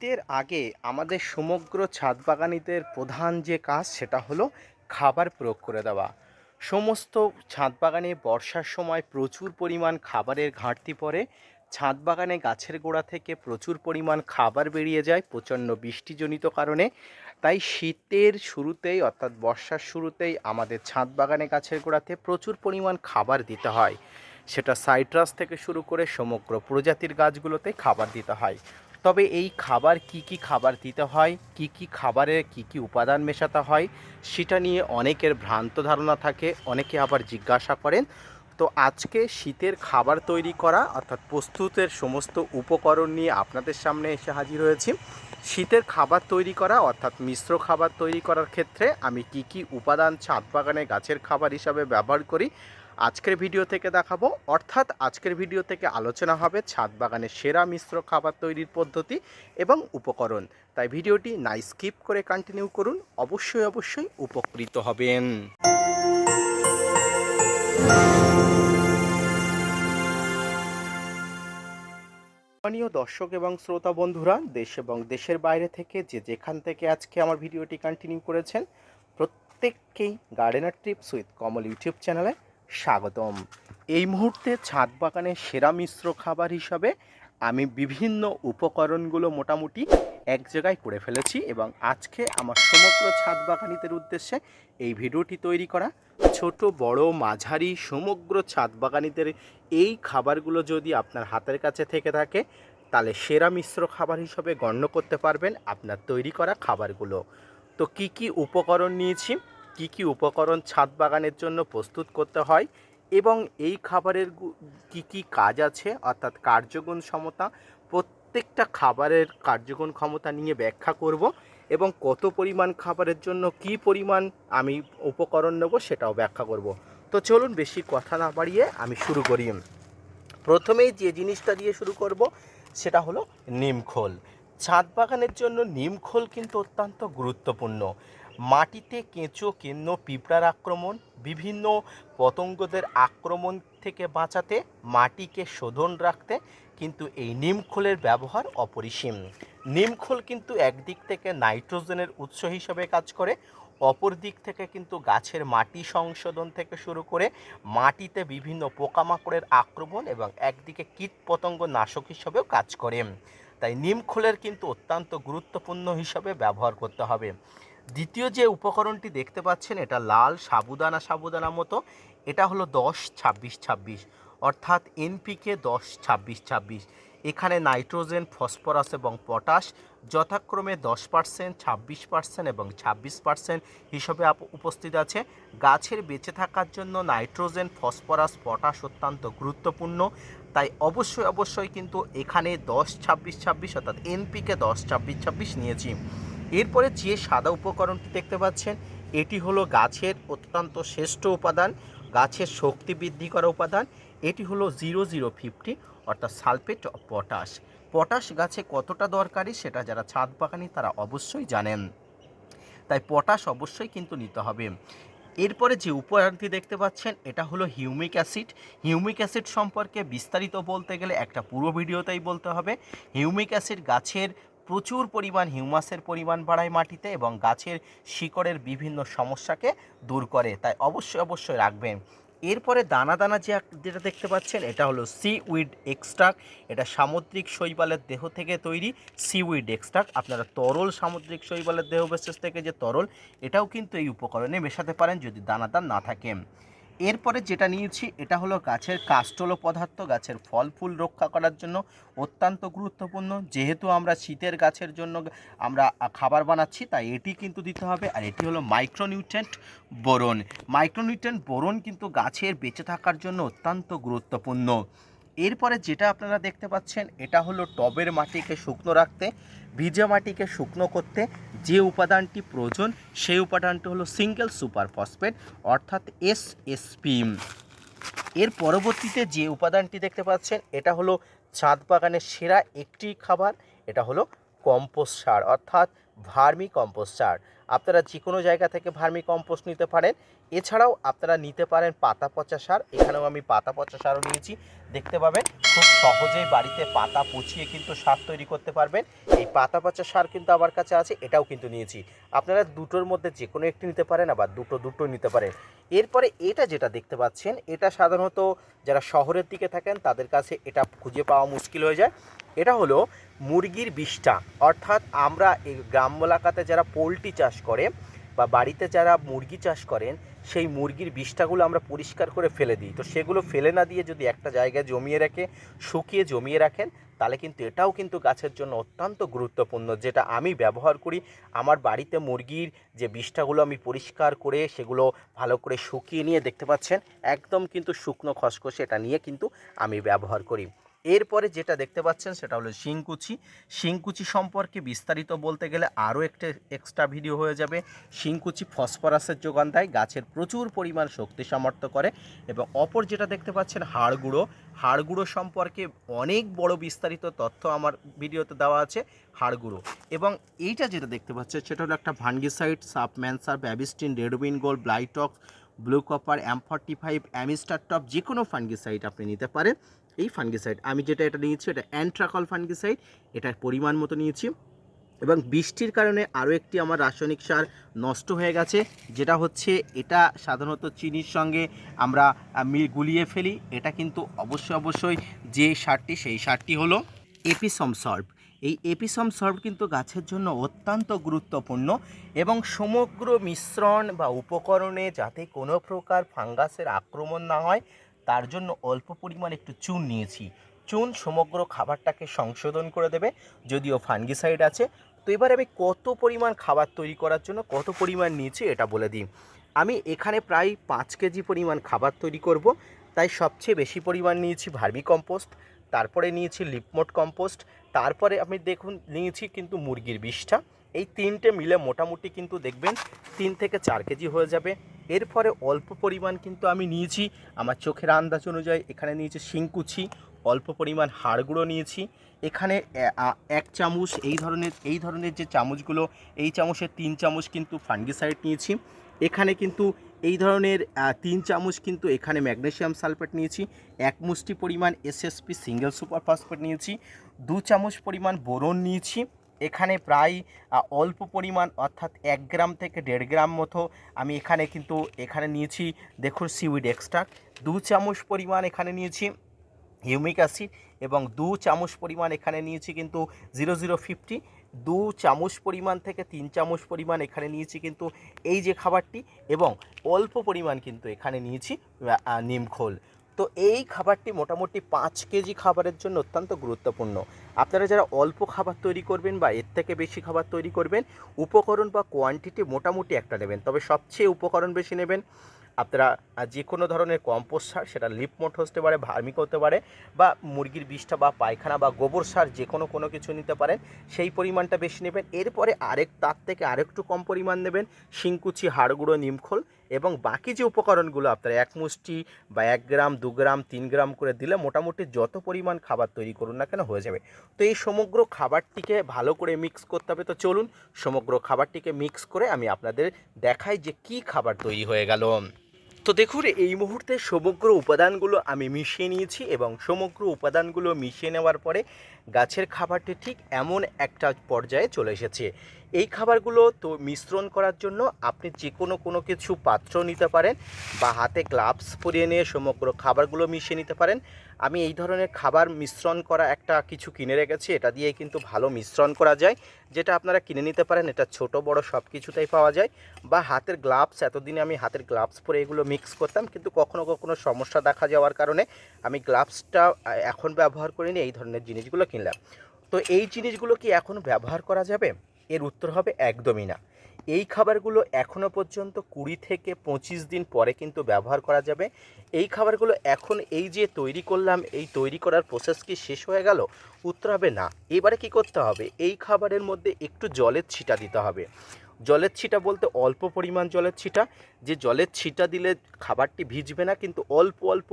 শীতের আগে আমাদের সমগ্র ছাদ বাগানিদের প্রধান যে কাজ সেটা হলো খাবার প্রয়োগ করে দেওয়া। সমস্ত ছাদ বাগানে বর্ষার সময় প্রচুর পরিমাণ খাবারের ঘাটতি পড়ে। ছাদ বাগানে গাছের গোড়া থেকে প্রচুর পরিমাণ খাবার বেরিয়ে যায় প্রচণ্ড বৃষ্টিজনিত কারণে। তাই শীতের শুরুতেই অর্থাৎ বর্ষার শুরুতেই আমাদের ছাদ বাগানে গাছের গোড়াতে প্রচুর পরিমাণ খাবার দিতে হয়। সেটা সাইট্রাস থেকে শুরু করে সমগ্র প্রজাতির গাছগুলোতে খাবার দিতে হয়। তবে এই খাবার কি কি খাবার দিতে হয়, কি কি খাবারে কি কি উপাদান মেশাতে হয়, সেটা নিয়ে অনেকের ভ্রান্ত ধারণা থাকে, অনেকে আবার জিজ্ঞাসা করেন। তো আজকে শীতের খাবার তৈরি করা, অর্থাৎ প্রস্তুতের সমস্ত উপকরণ নিয়ে আপনাদের সামনে এসে হাজির হয়েছি। শীতের খাবার তৈরি করা, অর্থাৎ মিশ্র খাবার তৈরি করার ক্ষেত্রে আমি কি কি উপাদান ছাদ বাগানে গাছের খাবার হিসাবে ব্যবহার করি আজকের ভিডিও থেকে দেখাবো। অর্থাৎ আজকের ভিডিও থেকে আলোচনা হবে ছাদ বাগানের সেরা মিশ্র খাবার তৈরির পদ্ধতি এবং উপকরণ। তাই ভিডিওটি নাই স্কিপ করে কন্টিনিউ করুন, অবশ্যই অবশ্যই উপকৃত হবেন। সম্মানীয় দর্শক এবং শ্রোতা বন্ধুরা, দেশ এবং দেশের বাইরে থেকে যে যেখান থেকে আজকে আমার ভিডিওটি কন্টিনিউ করেছেন, প্রত্যেককেই gardener trips with Kamal YouTube চ্যানেলে স্বাগতম। এই মুহূর্তে ছাদ বাগানের সেরা মিশ্র খাবার হিসাবে আমি বিভিন্ন উপকরণগুলো মোটামুটি এক জায়গায় করে ফেলেছি এবং আজকে আমার সমগ্র ছাদ বাগানিদের উদ্দেশ্যে এই ভিডিওটি তৈরি করা। ছোট, বড়, মাঝারি, সমগ্র ছাদ বাগানিদের এই খাবারগুলো যদি আপনার হাতের কাছে থেকে থাকে, তাহলে সেরা মিশ্র খাবার হিসাবে গণ্য করতে পারবেন আপনার তৈরি করা খাবারগুলো। তো কি কি উপকরণ নিয়েছি? কি কি উপকরণ ছাদ বাগানের জন্য প্রস্তুত করতে হয় এবং এই খাবারের কি কি কাজ আছে, অর্থাৎ কার্যগুণ সমতা, প্রত্যেকটা খাবারের কার্যগুণ ক্ষমতা নিয়ে ব্যাখ্যা করব এবং কত পরিমাণ খাবারের জন্য কি পরিমাণ আমি উপকরণ নেব সেটাও ব্যাখ্যা করব। তো চলুন বেশি কথা না বাড়িয়ে আমি শুরু করি। প্রথমেই যে জিনিসটা দিয়ে শুরু করব সেটা হলো নিমখোল ছাদ বাগানের জন্য নিমখোল কিন্তু অত্যন্ত গুরুত্বপূর্ণ। মাটিতে কেঁচো, কেন্ন, পিঁপড়ার আক্রমণ, বিভিন্ন পতঙ্গদের আক্রমণ থেকে বাঁচাতে, মাটিকে শোধন রাখতে কিন্তু এই নিমখোলের ব্যবহার অপরিসীম। নিমখোল কিন্তু একদিক থেকে নাইট্রোজেনের উৎস হিসেবে কাজ করে, অপর দিক থেকে কিন্তু গাছের মাটি সংশোধন থেকে শুরু করে, মাটিতে বিভিন্ন পোকামাকড়ের আক্রমণ এবং একদিকে কীট পতঙ্গ নাশক হিসেবেও কাজ করে। তাই নিমখোলের কিন্তু অত্যন্ত গুরুত্বপূর্ণ হিসাবে ব্যবহার করতে হবে। দ্বিতীয় যে উপকরণটি দেখতে পাচ্ছেন, এটা লাল সাবুদানা সাবুদানা মতো। এটা হলো দশ ছাব্বিশ ছাব্বিশ, অর্থাৎ এনপিকে দশ ছাব্বিশ ছাব্বিশ। এখানে নাইট্রোজেন, ফসফরাস এবং পটাশ যথাক্রমে দশ পার্সেন্ট, ছাব্বিশ পার্সেন্ট এবং ছাব্বিশ পার্সেন্ট হিসেবে উপস্থিত আছে। গাছের বেঁচে থাকার জন্য নাইট্রোজেন, ফসফরাস, পটাশ অত্যন্ত গুরুত্বপূর্ণ। তাই অবশ্যই অবশ্যই কিন্তু এখানে দশ ছাব্বিশ ছাব্বিশ, অর্থাৎ এনপিকে দশ ছাব্বিশ ছাব্বিশ নিয়েছি। এরপরে যে সাদা উপকরণটি দেখতে পাচ্ছেন, এটি হলো গাছের অত্যন্ত শ্রেষ্ঠ উপাদান, গাছের শক্তি বৃদ্ধি করা উপাদান। এটি হলো জিরো জিরো ফিফটি, অর্থাৎ সালফেট অফ পটাশ। পটাশ গাছে কতটা দরকারি সেটা যারা ছাদ বাগানি তারা অবশ্যই জানেন। তাই পটাশ অবশ্যই কিন্তু নিতে হবে। এরপরে যে উপাদানটি দেখতে পাচ্ছেন, এটা হলো হিউমিক অ্যাসিড। হিউমিক অ্যাসিড সম্পর্কে বিস্তারিত বলতে গেলে একটা পুরো ভিডিওতেই বলতে হবে। হিউমিক অ্যাসিড গাছের প্রচুর পরিমাণ হিউমাসের পরিমাণ বাড়ায় মাটিতে এবং গাছের শিকড়ের বিভিন্ন সমস্যাকে দূর করে। তাই অবশ্যই অবশ্যই রাখবেন। এরপরে দানা দানা যে যেটা দেখতে পাচ্ছেন, এটা হলো সি উইড এক্সট্রাক্ট এটা সামুদ্রিক শৈবালের দেহ থেকে তৈরি সি উইড এক্সট্রাক্ট আপনারা তরল সামুদ্রিক শৈবালের দেহ বিশেষ থেকে যে তরল, এটাও কিন্তু এই উপকরণে মেশাতে পারেন যদি দানাদার না থাকে। এরপরে যেটা নিয়েছি, এটা হলো গাছের কাষ্টল পদার্থ, গাছের ফল, ফুল রক্ষা করার জন্য অত্যন্ত গুরুত্বপূর্ণ। যেহেতু আমরা শীতের গাছের জন্য আমরা খাবার বানাচ্ছি, তাই এটি কিন্তু দিতে হবে। আর এটি হলো মাইক্রোনিউট্রেন্ট বোরন। মাইক্রোনিউট্রেন্ট বোরন কিন্তু গাছের বেঁচে থাকার জন্য অত্যন্ত গুরুত্বপূর্ণ। এরপরে যেটা আপনারা দেখতে পাচ্ছেন, এটা হলো টবের মাটিকে শুকনো রাখতে, ভিজে মাটিকে শুকনো করতে যে উপাদানটি প্রয়োজন, সেই উপাদানটি হলো সিঙ্গেল সুপার ফসফেট অর্থাৎ এস এসপি এর পরবর্তীতে যে উপাদানটি দেখতে পাচ্ছেন, এটা হলো ছাদ বাগানের সেরা একটি খাবার, এটা হলো কম্পোস্ট সার, অর্থাৎ ভার্মি কম্পোস্ট সার। আপনারা যে কোনো জায়গা থেকে ভার্মি কম্পোস্ট নিতে পারেন। এছাড়াও আপনারা নিতে পারেন পাতা পচা সার। এখানেও আমি পাতা পচা সারও নিয়েছি। দেখতে পাবেন, খুব সহজেই বাড়িতে পাতা পচিয়ে কিন্তু সার তৈরি করতে পারবেন। এই পাতা পচা সার কিন্তু আমার কাছে আছে, এটাও কিন্তু নিয়েছি। আপনারা দুটোর মধ্যে যে কোনো একটি নিতে পারেন, আবার দুটো দুটো নিতে পারেন। এরপরে এটা যেটা দেখতে পাচ্ছেন, এটা সাধারণত যারা শহরের দিকে থাকেন, তাদের কাছে এটা খুঁজে পাওয়া মুশকিল হয়ে যায়। এটা হলো মুরগির বিষটা। অর্থাৎ আমরা এই গ্রাম এলাকাতে যারা পোলট্রি চাষ করে বা বাড়িতে যারা মুরগি চাষ করেন, সেই মুরগির বিষটাগুলো আমরা পরিষ্কার করে ফেলে দিই। তো সেগুলো ফেলে না দিয়ে যদি একটা জায়গায় জমিয়ে রাখে, শুকিয়ে জমিয়ে রাখেন, তাহলে কিন্তু এটাও কিন্তু গাছের জন্য অত্যন্ত গুরুত্বপূর্ণ, যেটা আমি ব্যবহার করি। আমার বাড়িতে মুরগির যে বিষটাগুলো আমি পরিষ্কার করে সেগুলো ভালো করে শুকিয়ে নিয়ে দেখতে পাচ্ছেন, একদম কিন্তু শুকনো খসখসে, এটা নিয়ে কিন্তু আমি ব্যবহার করি। এরপরে যেটা দেখতে পাচ্ছেন সেটা হলো শিংকুচি। শিংকুচি সম্পর্কে বিস্তারিত বলতে গেলে আরও একটা এক্সট্রা ভিডিও হয়ে যাবে। শিংকুচি ফসফরাসের যোগান দেয়, গাছের প্রচুর পরিমাণ শক্তি সামর্থ্য করে এবং অপর যেটা দেখতে পাচ্ছেন হাড়গুঁড়ো হাড়গুঁড়ো সম্পর্কে অনেক বড় বিস্তারিত তথ্য আমার ভিডিওতে দেওয়া আছে হাড়গুঁড়ো এবং এইটা যেটা দেখতে পাচ্ছেন সেটা হলো একটা ভানগিসাইড সাবম্যানসার, Bavistin, রেডোবিন gold Blitox blue copper M forty five, Amistar Top যে কোনো ফাঙ্গিসাইড আপনি নিতে পারেন। এই ফাঙ্গিসাইড, আমি যেটা এটা নিয়েছি, এটা অ্যান্ট্রাকল ফাঙ্গিসাইড, এটার পরিমাণ মতো নিয়েছি। এবং বৃষ্টির কারণে আরও একটি আমার রাসায়নিক সার নষ্ট হয়ে গেছে, যেটা হচ্ছে এটা সাধারণত চিনির সঙ্গে আমরা গুলিয়ে ফেলি। এটা কিন্তু অবশ্যই অবশ্যই যে সারটি, সেই সারটি হলো এপিসম সল্ভ এই এপিসম সল্ভ কিন্তু গাছের জন্য অত্যন্ত গুরুত্বপূর্ণ এবং সমগ্র মিশ্রণ বা উপকরণে যাতে কোনো প্রকার ফাঙ্গাসের আক্রমণ না হয় তার জন্য অল্প পরিমাণ একটু চুন নিয়েছি। চুন সমগ্র খাবারটাকে সংশোধন করে দেবে, যদিও ফাঙ্গিসাইড আছে। তো এবার আমি কত পরিমাণ খাবার তৈরি করার জন্য কত পরিমাণ নিয়েছি এটা বলে দিই। আমি এখানে প্রায় পাঁচ কেজি পরিমাণ খাবার তৈরি করব, তাই সবচেয়ে বেশি পরিমাণ নিয়েছি ভার্মি কম্পোস্ট, তারপরে নিয়েছি লিপমোট কম্পোস্ট, তারপরে আমি দেখুন নিয়েছি কিন্তু মুরগির বিষটা। এই তিনটে মিলে মোটামুটি কিন্তু দেখবেন তিন থেকে চার কেজি হয়ে যাবে। এরপরে অল্প পরিমাণ কিন্তু আমি নিয়েছি। আমার চোখের আন্দাজ অনুযায়ী এখানে নিয়েছি শিংকুচি, অল্প পরিমাণ হাড়গুঁড়ো নিয়েছি। এখানে এক চামচ এই ধরনের এই ধরনের যে চামচগুলো, এই চামচের তিন চামচ কিন্তু ফাঙ্গিসাইড নিয়েছি। এখানে কিন্তু এই ধরনের তিন চামচ কিন্তু এখানে ম্যাগনেসিয়াম সালফেট নিয়েছি। এক মুষ্টি পরিমাণ এসএসপি সিঙ্গেল সুপার ফসফেট নিয়েছি। দু চামচ পরিমাণ বোরন নিয়েছি। এখানে প্রায় অল্প পরিমাণ, অর্থাৎ এক গ্রাম থেকে দেড় গ্রাম মতো আমি এখানে কিন্তু এখানে নিয়েছি, দেখুন সিউইড এক্সট্রা দু চামচ পরিমাণ এখানে নিয়েছি হিউমিক অ্যাসিড এবং দু চামচ পরিমাণ এখানে নিয়েছি কিন্তু জিরো জিরো ফিফটি দু চামচ পরিমাণ থেকে তিন চামচ পরিমাণ এখানে নিয়েছি কিন্তু এই যে খাবারটি এবং অল্প পরিমাণ কিন্তু এখানে নিয়েছি নিমখোল তো এই খাবারটি মোটামুটি পাঁচ কেজি খাবারের জন্য অত্যন্ত গুরুত্বপূর্ণ। আপনারা যারা অল্প খাবার তৈরি করবেন বা এর থেকে বেশি খাবার তৈরি করবেন, উপকরণ বা কোয়ান্টিটি মোটামুটি একটা নেবেন। তবে সবচেয়ে উপকরণ বেশি নেবেন আপনারা যে কোনো ধরনের কম্পোস্ট সার, সেটা লিপমোট হতে পারে ভার্মিক হতে পারে, বা মুরগির বিষটা বা পায়খানা বা গোবর সার যে কোনো কোনো কিছু নিতে পারেন, সেই পরিমাণটা বেশি নেবেন। এরপরে আরেক, তার থেকে আরেকটু কম পরিমাণ নেবেন শিংকুচি, হাড়গুঁড়ো, নিমখোল এবং বাকি যে উপকরণগুলো আপনারা এক মুষ্টি বা এক গ্রাম, দু গ্রাম, তিন গ্রাম করে দিলে মোটামুটি যত পরিমাণ খাবার তৈরি করুন না কেন হয়ে যাবে। তো এই সমগ্র খাবারটিকে ভালো করে মিক্স করতে হবে। তো চলুন সমগ্র খাবারটিকে মিক্স করে আমি আপনাদের দেখাই যে কি খাবার তৈরি হয়ে গেল। তো দেখুন, এই মুহূর্তে সমগ্র উপাদানগুলো আমি মিশিয়ে নিয়েছি এবং সমগ্র উপাদানগুলো মিশিয়ে নেওয়ার পরে গাছের খাবারটি ঠিক এমন একটা পর্যায়ে চলে এসেছে। এই খাবারগুলো তো মিশ্রণ করার জন্য আপনি যে কোনো কোনো কিছু পাত্র নিতে পারেন বা হাতে গ্লাভস পরিয়ে নিয়ে সমগ্র খাবারগুলো মিশিয়ে নিতে পারেন। আমি এই ধরনের খাবার মিশ্রণ করা একটা কিছু কিনে রেখেছি, এটা দিয়ে কিন্তু ভালো মিশ্রণ করা যায়। যেটা আপনারা কিনে নিতে পারেন, এটা ছোট, বড় সব কিছুতেই পাওয়া যায়। বা হাতের গ্লাভস, এতদিনে আমি হাতের গ্লাভস পরে এগুলো মিক্স করতাম, কিন্তু কখনো কখনো সমস্যা দেখা যাওয়ার কারণে আমি গ্লাভসটা এখন ব্যবহার করিনি, এই ধরনের জিনিসগুলো কিনলাম। তো এই জিনিসগুলো কি এখন ব্যবহার করা যাবে? এর উত্তর হবে একদমই না। এই খাবারগুলো এখনও পর্যন্ত কুড়ি থেকে পঁচিশ দিন পরে কিন্তু ব্যবহার করা যাবে। এই খাবারগুলো এখন এই যে তৈরি করলাম, এই তৈরি করার প্রসেস কি শেষ হয়ে গেল? উত্তর হবে না। এবারে কি করতে হবে? এই খাবারের মধ্যে একটু জলের ছিটা দিতে হবে। জলের ছিটা বলতে অল্প পরিমাণ জলের ছিটা। যে জলের ছিটা দিলে খাবারটি ভিজবে না, কিন্তু অল্প অল্প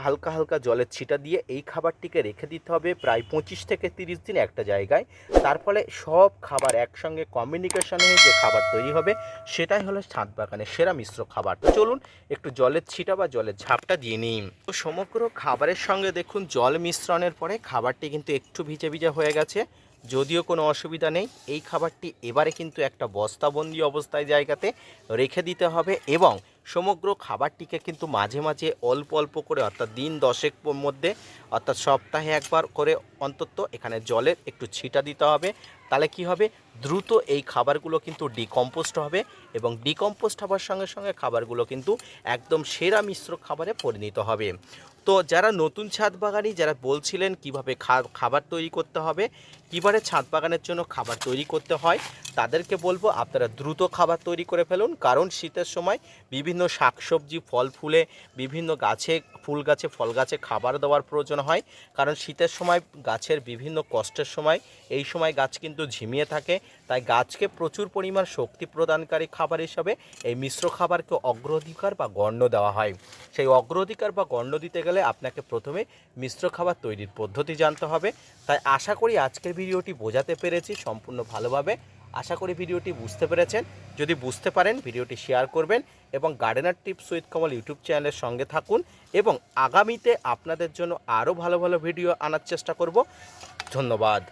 হালকা হালকা জলের ছিটা দিয়ে এই খাবারটিকে রেখে দিতে হবে প্রায় পঁচিশ থেকে তিরিশ দিন একটা জায়গায়। তার ফলে সব খাবার একসঙ্গে কমিউনিকেশন হয়ে যে খাবার তৈরি হবে, সেটাই হলো ছাদ বাগানের সেরা মিশ্র খাবার। তো চলুন একটু জলের ছিটা বা জলের ঝাপটা দিয়ে নিই। তো সমগ্র খাবারের সঙ্গে দেখুন, জল মিশ্রণের পরে খাবারটি কিন্তু একটু ভিজে ভিজে হয়ে গেছে। যদিও কোনো অসুবিধা নেই, এই খাবারটি এবারে কিন্তু একটা বস্তাবন্দি অবস্থায় জায়গাতে রেখে দিতে হবে এবং সমগ্র খাবারটিকে কিন্তু মাঝে মাঝে অল্প অল্প করে অর্থাৎ দিন দশেক মধ্যে অর্থাৎ সপ্তাহে একবার করে অন্তত এখানে জলের একটু ছিটা দিতে হবে। তাহলে কি হবে? দ্রুত এই খাবারগুলো কিন্তু ডিকম্পোস্ট হবে এবং ডিকম্পোস্ট হওয়ার সঙ্গে সঙ্গে খাবারগুলো কিন্তু একদম সেরা মিশ্র খাবারে পরিণত হবে। তো যারা নতুন ছাদ বাগানি, যারা বলছিলেন কীভাবে খাবার তৈরি করতে হবে কীভাবে ছাদ বাগানের জন্য খাবার তৈরি করতে হয়, তাদেরকে বলব আপনারা দ্রুত খাবার তৈরি করে ফেলুন, কারণ শীতের সময় বিভিন্ন শাকসবজি, ফল ফুলে, বিভিন্ন গাছে, ফুল গাছে, ফল গাছে খাবার দেওয়ার প্রয়োজন হয়, কারণ শীতের সময় গাছের বিভিন্ন কষ্টের সময়, এই সময় গাছ কিন্তু ঝিমিয়ে থাকে, তাই গাছকে প্রচুর পরিমাণ শক্তি প্রদানকারী খাবার হিসাবে এই মিশ্র খাবারকে অগ্রাধিকার বা গণ্য দেওয়া হয়। সেই অগ্রাধিকার বা গণ্য দিতে গেলে আপনাকে প্রথমে মিশ্র খাবার তৈরির পদ্ধতি জানতে হবে, তাই আশা করি আজকের ভিডিওটি বোঝাতে পেরেছি সম্পূর্ণ ভালোভাবে। আশা করি ভিডিওটি বুঝতে পেরেছেন। যদি বুঝতে পারেন, ভিডিওটি শেয়ার করবেন এবং gardener tips with Kamal YouTube চ্যানেলের সঙ্গে থাকুন এবং আগামীতে আপনাদের জন্য আরও ভালো ভালো ভিডিও আনার চেষ্টা করব। ধন্যবাদ।